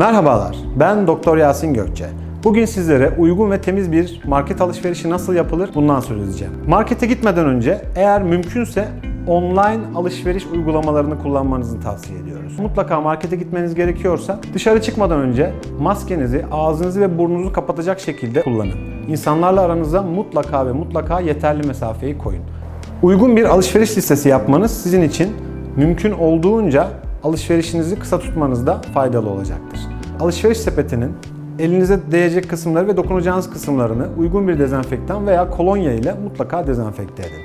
Merhabalar, ben Doktor Yasin Gökçe. Bugün sizlere uygun ve temiz bir market alışverişi nasıl yapılır bundan söz edeceğim. Markete gitmeden önce eğer mümkünse online alışveriş uygulamalarını kullanmanızı tavsiye ediyoruz. Mutlaka markete gitmeniz gerekiyorsa dışarı çıkmadan önce maskenizi, ağzınızı ve burnunuzu kapatacak şekilde kullanın. İnsanlarla aranıza mutlaka ve mutlaka yeterli mesafeyi koyun. Uygun bir alışveriş listesi yapmanız sizin için mümkün olduğunca alışverişinizi kısa tutmanızda faydalı olacaktır. Alışveriş sepetinin elinize değecek kısımları ve dokunacağınız kısımlarını uygun bir dezenfektan veya kolonya ile mutlaka dezenfekte edin.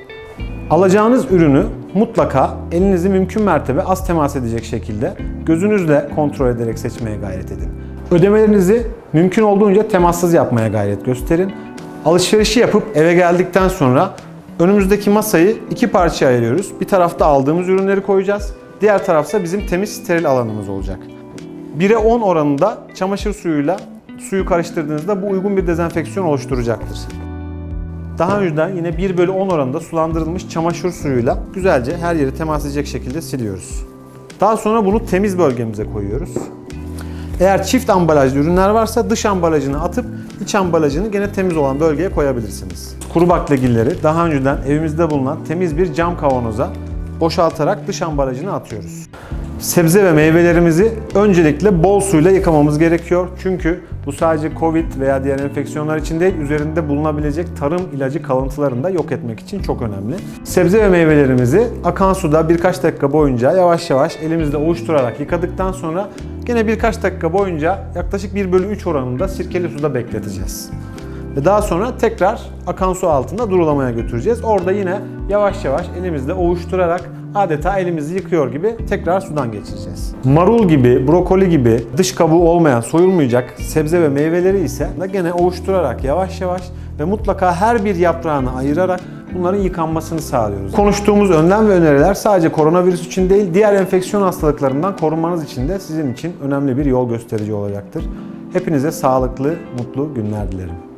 Alacağınız ürünü mutlaka elinizi mümkün mertebe az temas edecek şekilde gözünüzle kontrol ederek seçmeye gayret edin. Ödemelerinizi mümkün olduğunca temassız yapmaya gayret gösterin. Alışverişi yapıp eve geldikten sonra önümüzdeki masayı iki parçaya ayırıyoruz. Bir tarafta aldığımız ürünleri koyacağız. Diğer tarafta bizim temiz steril alanımız olacak. 1'e 10 oranında çamaşır suyuyla suyu karıştırdığınızda bu uygun bir dezenfeksiyon oluşturacaktır. Daha önceden yine 1 bölü 10 oranında sulandırılmış çamaşır suyuyla güzelce her yeri temas edecek şekilde siliyoruz. Daha sonra bunu temiz bölgemize koyuyoruz. Eğer çift ambalajlı ürünler varsa dış ambalajını atıp iç ambalajını gene temiz olan bölgeye koyabilirsiniz. Kuru baklagilleri daha önceden evimizde bulunan temiz bir cam kavanoza boşaltarak dış ambalajını atıyoruz. Sebze ve meyvelerimizi öncelikle bol suyla yıkamamız gerekiyor. Çünkü bu sadece Covid veya diğer enfeksiyonlar için değil, üzerinde bulunabilecek tarım ilacı kalıntılarını da yok etmek için çok önemli. Sebze ve meyvelerimizi akan suda birkaç dakika boyunca yavaş yavaş elimizle ovuşturarak yıkadıktan sonra gene birkaç dakika boyunca yaklaşık 1 bölü 3 oranında sirkeli suda bekleteceğiz. Ve daha sonra tekrar akan su altında durulamaya götüreceğiz. Orada yine yavaş yavaş elimizle ovuşturarak adeta elimizi yıkıyor gibi tekrar sudan geçireceğiz. Marul gibi, brokoli gibi dış kabuğu olmayan, soyulmayacak sebze ve meyveleri ise da gene ovuşturarak yavaş yavaş ve mutlaka her bir yaprağını ayırarak bunların yıkanmasını sağlıyoruz. Konuştuğumuz önlem ve öneriler sadece koronavirüs için değil, diğer enfeksiyon hastalıklarından korunmanız için de sizin için önemli bir yol gösterici olacaktır. Hepinize sağlıklı, mutlu günler dilerim.